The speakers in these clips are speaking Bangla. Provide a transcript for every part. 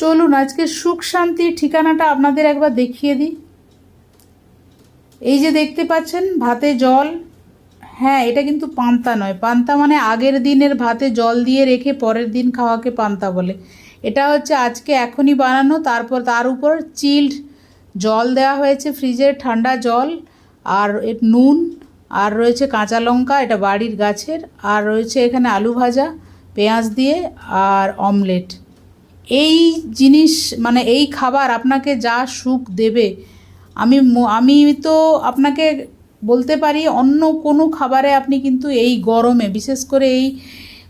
চলুন, আজকে সুখ শান্তির ঠিকানাটা আপনাদের একবার দেখিয়ে দিই। এই যে দেখতে পাচ্ছেন, ভাতে জল। হ্যাঁ এটা কিন্তু পান্তা নয়। পান্তা মানে আগের দিনের ভাতে জল দিয়ে রেখে পরের দিন খাওয়াকে পান্তা বলে। এটা হচ্ছে আজকে এখনই বানানো, তারপর তার উপর চিল্ড জল দেওয়া হয়েছে ফ্রিজের ঠান্ডা জল, আর নুন, আর রয়েছে কাঁচা লঙ্কা, এটা বাড়ির গাছের, আর রয়েছে এখানে আলু ভাজা, পেঁয়াজ দিয়ে, আর অমলেট। এই জিনিস মানে এই খাবার আপনাকে যা সুখ দেবে, আমি আমি তো আপনাকে বলতে পারি অন্য কোনো খাবারে আপনি কিন্তু এই গরমে, বিশেষ করে এই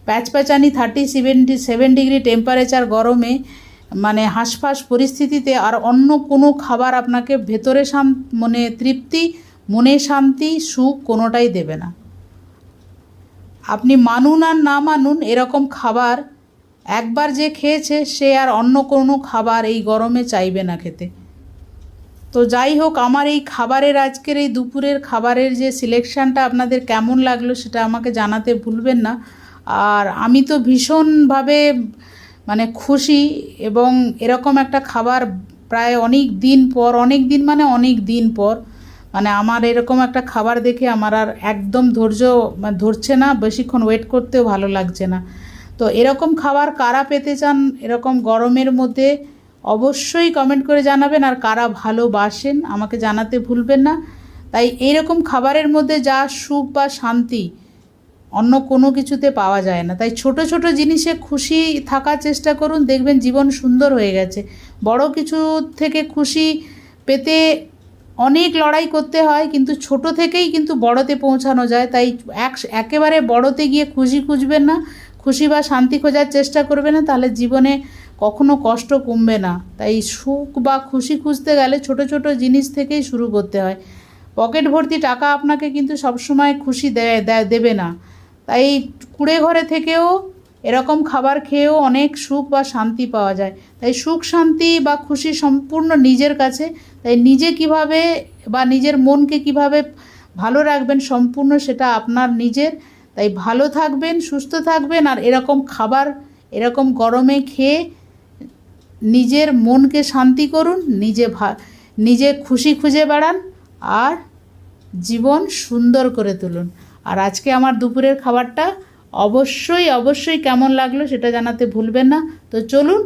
প্যাচপ্যাচানি thirty seventy, seven degree temperature গরমে মানে হাঁসফাঁস পরিস্থিতিতে আর অন্য কোনো খাবার আপনাকে ভেতরে শান মানে তৃপ্তি, মনে শান্তি, সুখ কোনোটাই দেবে না। আপনি মানুন আর না মানুন এরকম খাবার একবার যে খেয়েছে, সে আর অন্য কোনো খাবার এই গরমে চাইবে না খেতে। তো যাই হোক, আমার এই খাবারের, আজকের এই দুপুরের খাবারের যে সিলেকশানটা আপনাদের কেমন লাগল সেটা আমাকে জানাতে ভুলবেন না। আর আমি তো ভীষণভাবে মানে খুশি এবং এরকম একটা খাবার প্রায় অনেক দিন পর, অনেক দিন মানে অনেক দিন পর মানে আমার এরকম একটা খাবার দেখে আমার আর একদম ধৈর্য ধরছে না, বেশিক্ষণ ওয়েট করতেও ভালো লাগছে না। তো এরকম খাবার কারা পেতে চান, এরকম গরমের মধ্যে অবশ্যই কমেন্ট করে জানাবেন আর কারা ভালোবাসেন আমাকে জানাতে ভুলবেন না। তাই এইরকম খাবারের মধ্যে যা সুখ বা শান্তি অন্য কোনো কিছুতে পাওয়া যায় না। তাই ছোট ছোট জিনিসে খুশি থাকার চেষ্টা করুন, দেখবেন জীবন সুন্দর হয়ে গেছে। বড় কিছু থেকে খুশি পেতে অনেক লড়াই করতে হয়, কিন্তু ছোট থেকেই কিন্তু বড়তে পৌঁছানো যায়। তাই এক, একেবারে বড়তে গিয়ে খুশি খুঁজবেন না। খুশি বা শান্তি খোঁজার চেষ্টা করবে না, তাহলে জীবনে কখনো কষ্ট কমবে না। তাই সুখ বা খুশি খুঁজতে গেলে ছোট ছোট জিনিস থেকেই শুরু করতে হয়। পকেট ভর্তি টাকা আপনাকে কিন্তু সবসময় খুশি দেয় দেবে না। তাই কুড়ে ঘরে থেকেও এরকম খাবার খেয়েও অনেক সুখ বা শান্তি পাওয়া যায়। তাই সুখ, শান্তি বা খুশি সম্পূর্ণ নিজের কাছে। তাই নিজে কীভাবে বা নিজের মনকে কীভাবে ভালো রাখবেন সম্পূর্ণ সেটা আপনার নিজের তাই ভালো থাকবেন, সুস্থ থাকবেন আর এরকম খাবার, এরকম গরমে খেয়ে নিজের মনকে শান্তি করুন, নিজে ভা, নিজে খুশি খুঁজে বেড়ান আর জীবন সুন্দর করে তুলুন। আর আজকে আমার দুপুরের খাবারটা অবশ্যই অবশ্যই কেমন লাগল সেটা জানাতে ভুলবেন না। তো চলুন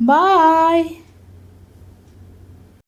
বাই